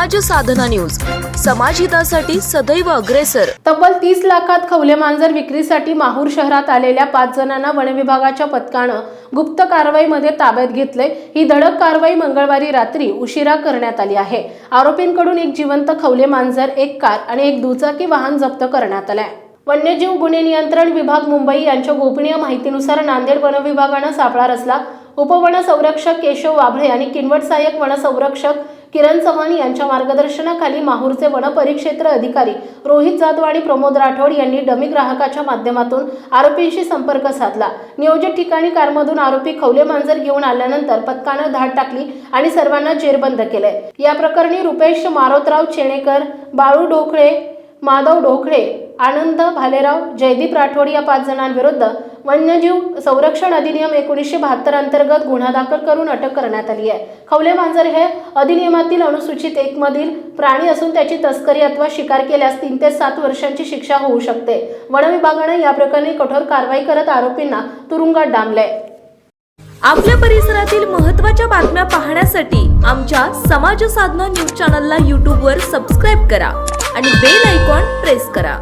साधना news. समाजहितासाठी सदैव अग्रेसर. तब्बल तीस लाखात खवले मांजर विक्रीसाठी माहूर शहरात आलेल्या पाच जणांना वनविभागाच्या पथकानं गुप्त कारवाईमध्ये ताब्यात घेतले ही धडक कारवाई मंगळवारी रात्री उशिरा करण्यात आली आहे. आरोपींकडून एक जिवंत खवले मांजर एक कार आणि एक दुचाकी वाहन जप्त करण्यात आलंय. वन्यजीव गुन्हे नियंत्रण विभाग मुंबई यांच्या गोपनीय माहितीनुसार नांदेड वन विभागानं सापळा रचला. उपवन संरक्षक केशव वाभळे आणि किनवट सहाय्यक वन संरक्षक किरण चव्हाण यांच्या मार्गदर्शनाखाली माहूरचे वन परिक्षेत्र अधिकारी रोहित जाधव आणि प्रमोद राठोड यांनी डमी ग्राहकाच्या माध्यमातून आरोपींशी संपर्क साधला. नियोजित ठिकाणी कारमधून आरोपी खवले मांजर घेऊन आल्यानंतर पथकानं धाड टाकली आणि सर्वांना जेरबंद केले या प्रकरणी रुपेश मारोतराव चेणेकर बाळू डोकळे माधव डोकळे आनंद भालेराव जयदीप राठोड या पाच जणांविरुद्ध वन्यजीव संरक्षण अधिनियम एकोणीसशे बहात्तर अंतर्गत गुन्हा दाखल करून अटक करण्यात आली आहे. खवले मांजर हे अधिनियमातील अनुसूचित एक मधील प्राणी असून त्याची तस्करी अथवा शिकार केल्यास तीन ते सात वर्षांची शिक्षा होऊ शकते. वन विभागानं या प्रकरणी कठोर कारवाई करत आरोपींना तुरुंगात डांबलंय. आपल्या परिसरातील महत्त्वाच्या बातम्या पाहण्यासाठी आमच्या समाज साधना न्यूज चॅनलला यूट्यूबवर सबस्क्राईब करा आणि बेल आयकॉन प्रेस करा.